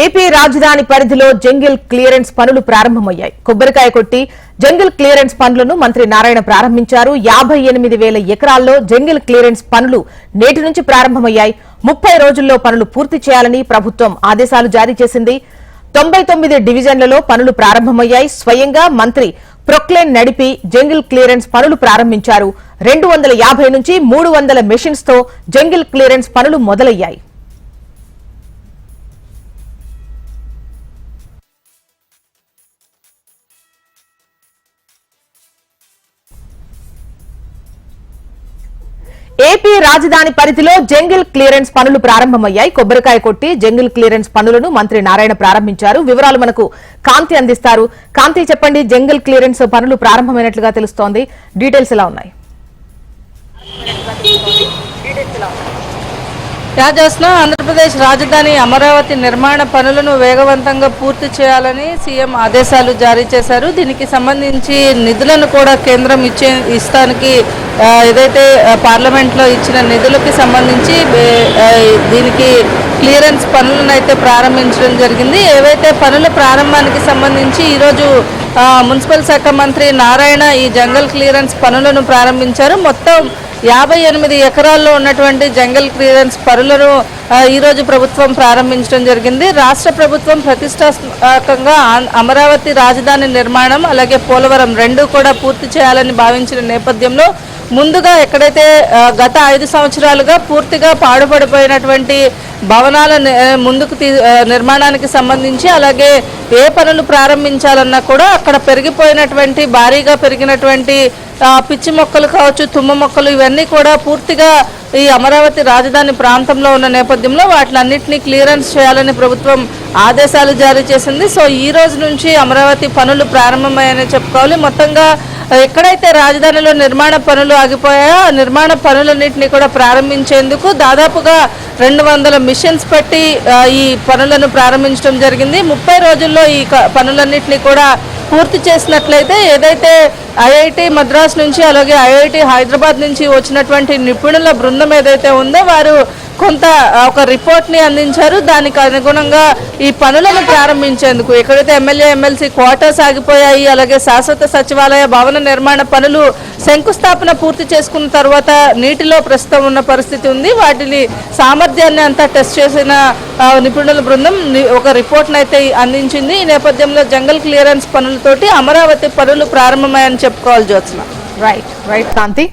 AP రాజధాని పరిధిలో jungle clearance పనులు ప్రారంభమయ్యాయి. కొబ్బరికాయ కొట్టి జంగిల్ క్లియరెన్స్ పనులను మంత్రి నారాయణ ప్రారంభించారు. యాభై ఎనిమిది వేల ఎకరాల్లో జంగిల్ క్లియరెన్స్ పనులు నేటి నుంచి ప్రారంభమయ్యాయి. ముప్పై రోజుల్లో పనులు పూర్తి చేయాలని ప్రభుత్వం ఆదేశాలు జారీ చేసింది. తొంభై తొమ్మిది డివిజన్లలో పనులు ప్రారంభమయ్యాయి. స్వయంగా మంత్రి ప్రొక్లేన్ నడిపి జంగిల్ క్లియరెన్స్ పనులు ప్రారంభించారు. రెండు వందల యాభై నుంచి మూడు వందల మెషిన్స్తో జంగిల్ క్లియరెన్స్ పనులు మొదలయ్యాయి. ఏపీ రాజధాని పరిధిలో జంగిల్ క్లియరెన్స్ పనులు ప్రారంభమయ్యాయి. కొబ్బరికాయ కొట్టి జంగిల్ క్లియరెన్స్ పనులను మంత్రి నారాయణ ప్రారంభించారు. వివరాలు మనకు కాంతి అందిస్తారు. కాంతి చెప్పండి జంగిల్ క్లియరెన్స్ పనులు ప్రారంభమైనట్లుగా తెలుస్తోంది. డీటెయిల్స్ ఎలా ఉన్నాయి? రాజాస్లో ఆంధ్రప్రదేశ్ రాజధాని అమరావతి నిర్మాణ పనులను వేగవంతంగా పూర్తి చేయాలని సీఎం ఆదేశాలు జారీ చేశారు. దీనికి సంబంధించి నిధులను కూడా కేంద్రం ఇచ్చే ఇస్తానికి ఏదైతే పార్లమెంట్లో ఇచ్చిన నిధులకి సంబంధించి దీనికి క్లియరెన్స్ పనులను అయితే ప్రారంభించడం జరిగింది. ఏవైతే పనుల ప్రారంభానికి సంబంధించి ఈరోజు మున్సిపల్ శాఖ మంత్రి నారాయణ ఈ జంగల్ క్లియరెన్స్ పనులను ప్రారంభించారు. మొత్తం యాభై ఎనిమిది ఎకరాల్లో ఉన్నటువంటి జంగల్ క్లియరెన్స్ పనులను ఈరోజు ప్రభుత్వం ప్రారంభించడం జరిగింది. రాష్ట్ర ప్రభుత్వం ప్రతిష్టాత్మకంగా అమరావతి రాజధాని నిర్మాణం అలాగే పోలవరం రెండు కూడా పూర్తి చేయాలని భావించిన నేపథ్యంలో ముందుగా ఎక్కడైతే గత ఐదు సంవత్సరాలుగా పూర్తిగా పాడుపడిపోయినటువంటి భవనాల ముందుకు తీ నిర్మాణానికి సంబంధించి అలాగే ఏ పనులు ప్రారంభించాలన్నా కూడా అక్కడ పెరిగిపోయినటువంటి భారీగా పెరిగినటువంటి పిచ్చి మొక్కలు కావచ్చు తుమ్మ మొక్కలు ఇవన్నీ కూడా పూర్తిగా ఈ అమరావతి రాజధాని ప్రాంతంలో ఉన్న నేపథ్యంలో వాటిలన్నింటినీ క్లియరెన్స్ చేయాలని ప్రభుత్వం ఆదేశాలు జారీ చేసింది. సో ఈ రోజు నుంచి అమరావతి పనులు ప్రారంభమయ్యాయని చెప్పుకోవాలి. మొత్తంగా ఎక్కడైతే రాజధానిలో నిర్మాణ పనులు ఆగిపోయాయో ఆ నిర్మాణ పనులన్నింటినీ కూడా ప్రారంభించేందుకు దాదాపుగా రెండు వందల మిషన్స్ పెట్టి ఈ పనులను ప్రారంభించడం జరిగింది. ముప్పై రోజుల్లో ఈ క- పనులన్నింటినీ కూడా పూర్తి చేసినట్లయితే ఏదైతే ఐఐటి మద్రాస్ నుంచి అలాగే ఐఐటి హైదరాబాద్ నుంచి వచ్చినటువంటి నిపుణుల బృందం ఏదైతే ఉందో వారు కొంత ఒక రిపోర్ట్ని అందించారు. దానికి అనుగుణంగా ఈ పనులను ప్రారంభించేందుకు ఎక్కడైతే ఎమ్మెల్యే ఎమ్మెల్సీ క్వార్టర్స్ ఆగిపోయాయి అలాగే శాశ్వత సచివాలయ భవన నిర్మాణ పనులు శంకుస్థాపన పూర్తి చేసుకున్న తర్వాత నీటిలో ప్రస్తుతం ఉన్న పరిస్థితి ఉంది. వాటిని సామర్థ్యాన్ని అంతా టెస్ట్ చేసిన నిపుణుల బృందం ఒక రిపోర్ట్ను అయితే అందించింది. ఈ నేపథ్యంలో జంగల్ క్లియరెన్స్ పనులతోటి అమరావతి పనులు ప్రారంభమయ్యని చెప్పుకోవాలి జ్యోత్స్న. రైట్ రైట్ కాంతి